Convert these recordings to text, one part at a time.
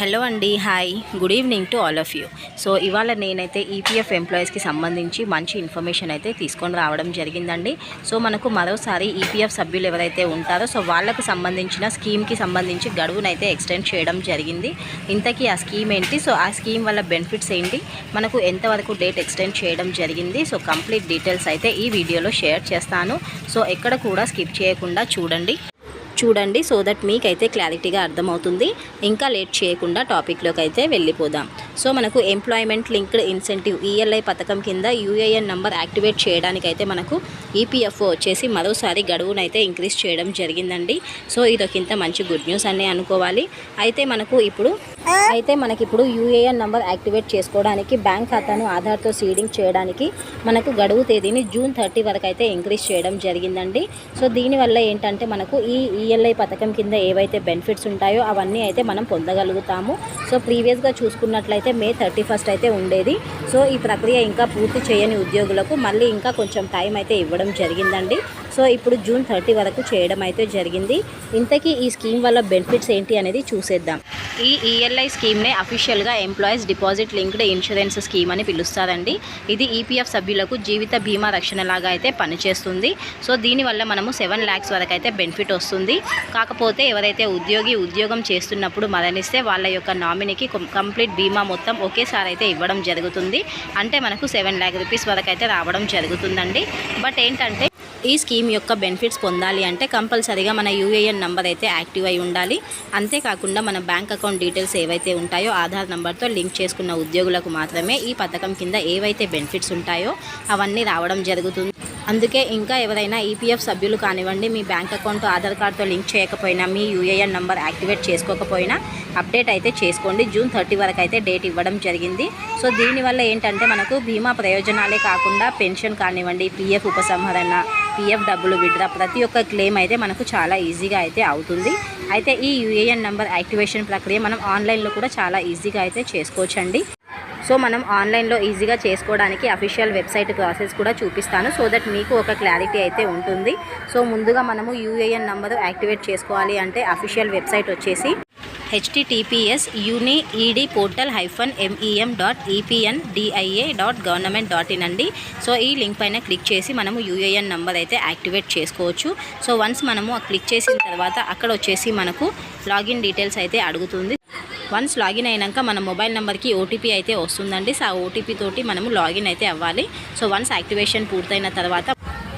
Hello అండి hi. Good evening to all of you. So ఇవాళ నేనైతే ఈపీఎఫ్ ఎంప్లాయీస్కి సంబంధించి మంచి ఇన్ఫర్మేషన్ అయితే తీసుకొని రావడం జరిగిందండి. సో మనకు మరోసారి ఈపీఎఫ్ సభ్యులు ఎవరైతే ఉంటారో సో వాళ్ళకు సంబంధించిన స్కీమ్కి సంబంధించి గడువునైతే ఎక్స్టెండ్ చేయడం జరిగింది. ఇంతకీ ఆ స్కీమ్ ఏంటి? సో ఆ స్కీమ్ వల్ల బెనిఫిట్స్ ఏంటి? మనకు ఎంతవరకు డేట్ ఎక్స్టెండ్ చేయడం జరిగింది? సో కంప్లీట్ డీటెయిల్స్ అయితే ఈ వీడియోలో షేర్ చేస్తాను. సో ఎక్కడ కూడా స్కిప్ చేయకుండా చూడండి. చూడండి సో దట్ మీకైతే క్లారిటీగా అర్థమవుతుంది. ఇంకా లేట్ చేయకుండా టాపిక్లోకి అయితే వెళ్ళిపోదాం. సో మనకు ఎంప్లాయ్మెంట్ లింక్డ్ ఇన్సెంటివ్ ఈఎల్ఐ పథకం కింద యూఏఎన్ నంబర్ యాక్టివేట్ చేయడానికైతే మనకు ఈపీఎఫ్ఓ వచ్చేసి మరోసారి గడువునైతే ఇంక్రీజ్ చేయడం జరిగిందండి. సో ఇదొకింత మంచి గుడ్ న్యూస్ అనే అనుకోవాలి. అయితే మనకు ఇప్పుడు అయితే మనకి ఇప్పుడు యూఏఎన్ నంబర్ యాక్టివేట్ చేసుకోవడానికి బ్యాంక్ ఖాతాను ఆధార్తో సీడింగ్ చేయడానికి మనకు గడువు తేదీని జూన్ థర్టీ వరకు అయితే ఇంక్రీజ్ చేయడం జరిగిందండి. సో దీనివల్ల ఏంటంటే మనకు ఈ ఈఎల్ఐ పథకం కింద ఏవైతే బెనిఫిట్స్ ఉంటాయో అవన్నీ అయితే మనం పొందగలుగుతాము. సో ప్రీవియస్గా చూసుకున్నట్లయితే మే థర్టీ ఫస్ట్ అయితే ఉండేది. సో ఈ ప్రక్రియ ఇంకా పూర్తి చేయని ఉద్యోగులకు మళ్ళీ ఇంకా కొంచెం టైం అయితే ఇవ్వడం జరిగిందండి. సో ఇప్పుడు జూన్ థర్టీ వరకు చేయడం అయితే జరిగింది. ఇంతకీ ఈ స్కీమ్ వల్ల బెనిఫిట్స్ ఏంటి అనేది చూసేద్దాం. ఈ ఈఎల్ఐ స్కీమ్నే అఫీషియల్గా employees deposit linked insurance scheme అని పిలుస్తారండి. ఇది ఈపీఎఫ్ సభ్యులకు జీవిత బీమా రక్షణ లాగా అయితే పనిచేస్తుంది. సో దీనివల్ల మనము సెవెన్ ల్యాక్స్ వరకు అయితే బెనిఫిట్ వస్తుంది. కాకపోతే ఎవరైతే ఉద్యోగి ఉద్యోగం చేస్తున్నప్పుడు మరణిస్తే వాళ్ళ యొక్క నామినీకి కంప్లీట్ బీమా మొత్తం ఒకేసారి అయితే ఇవ్వడం జరుగుతుంది. అంటే మనకు సెవెన్ ల్యాక్ రూపీస్ వరకు అయితే రావడం జరుగుతుందండి. బట్ ఏంటంటే ఈ స్కీమ్ యొక్క బెనిఫిట్స్ పొందాలి అంటే కంపల్సరీగా మన యూఏఎన్ నంబర్ అయితే యాక్టివ్ అయి ఉండాలి. అంతేకాకుండా మన బ్యాంక్ అకౌంట్ డీటెయిల్స్ ఏవైతే ఉంటాయో ఆధార్ నంబర్తో లింక్ చేసుకున్న ఉద్యోగులకు మాత్రమే ఈ పథకం కింద ఏవైతే బెనిఫిట్స్ ఉంటాయో అవన్నీ రావడం జరుగుతుంది. అందుకే ఇంకా ఎవరైనా ఈపీఎఫ్ సభ్యులు కానివ్వండి మీ బ్యాంక్ అకౌంట్ ఆధార్ కార్డ్తో లింక్ చేయకపోయినా మీ యూఏఎన్ నంబర్ యాక్టివేట్ చేసుకోకపోయినా అప్డేట్ అయితే చేసుకోండి. జూన్ థర్టీ వరకు అయితే డేట్ ఇవ్వడం జరిగింది. సో దీనివల్ల ఏంటంటే మనకు బీమా ప్రయోజనాలే కాకుండా పెన్షన్ కానివ్వండి పీఎఫ్ ఉపసంహరణ పిఎఫ్ డబ్బులు విడ్రా ప్రతి ఒక్క క్లెయిమ్ అయితే మనకు చాలా ఈజీగా అయితే అవుతుంది. అయితే ఈ యూఏఎన్ నంబర్ యాక్టివేషన్ ప్రక్రియ మనం ఆన్లైన్లో కూడా చాలా ఈజీగా అయితే చేసుకోవచ్చండి. సో మనం ఆన్లైన్లో ఈజీగా చేసుకోవడానికి అఫీషియల్ వెబ్సైట్ ప్రాసెస్ కూడా చూపిస్తాను సో దట్ మీకు ఒక క్లారిటీ అయితే ఉంటుంది. సో ముందుగా మనము యూఏఎన్ నంబరు యాక్టివేట్ చేసుకోవాలి అంటే అఫీషియల్ వెబ్సైట్ వచ్చేసి HTTPS unified portal hyphen MEM dot epfindia dot government dot in అండి. సో ఈ లింక్ పైన క్లిక్ చేసి మనము యూఏఎన్ నంబర్ అయితే యాక్టివేట్ చేసుకోవచ్చు. సో వన్స్ మనము క్లిక్ చేసిన తర్వాత అక్కడ వచ్చేసి మనకు లాగిన్ డీటెయిల్స్ అయితే అడుగుతుంది. వన్స్ లాగిన్ అయినాక మన మొబైల్ నెంబర్కి ఓటీపీ అయితే వస్తుందండి. సో ఆ ఓటీపీ తోటి మనము లాగిన్ అయితే అవ్వాలి. సో వన్స్ యాక్టివేషన్ పూర్తయిన తర్వాత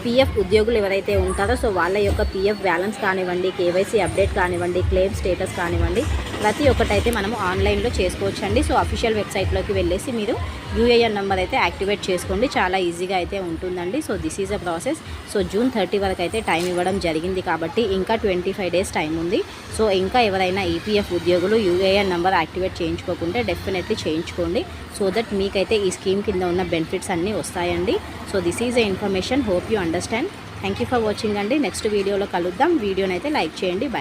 పీఎఫ్ ఉద్యోగులు ఎవరైతే ఉంటారో సో వాళ్ళ యొక్క పీఎఫ్ బ్యాలెన్స్ కానివ్వండి కేవైసీ అప్డేట్ కానివ్వండి క్లెయిమ్ స్టేటస్ కానివ్వండి ప్రతి ఒక్కటైతే మనము ఆన్లైన్లో చేసుకోవచ్చండి. సో అఫీషియల్ వెబ్సైట్లోకి వెళ్ళేసి మీరు యూఏఎన్ నెంబర్ అయితే యాక్టివేట్ చేసుకోండి. చాలా ఈజీగా అయితే ఉంటుందండి. So this is a process so June thirty వరకు అయితే టైం ఇవ్వడం జరిగింది కాబట్టి ఇంకా ట్వంటీ ఫైవ్ డేస్ టైం ఉంది. సో ఇంకా ఎవరైనా ఈపీఎఫ్ ఉద్యోగులు యూఏఎన్ నెంబర్ యాక్టివేట్ చేయించుకోకుంటే డెఫినెట్లీ చేయించుకోండి. సో దట్ మీకైతే ఈ స్కీమ్ కింద ఉన్న బెనిఫిట్స్ అన్నీ వస్తాయండి. So this is a information hope you understand thank you for watching అండి. నెక్స్ట్ వీడియోలో కలుద్దాం. వీడియోనైతే లైక్ చేయండి. బై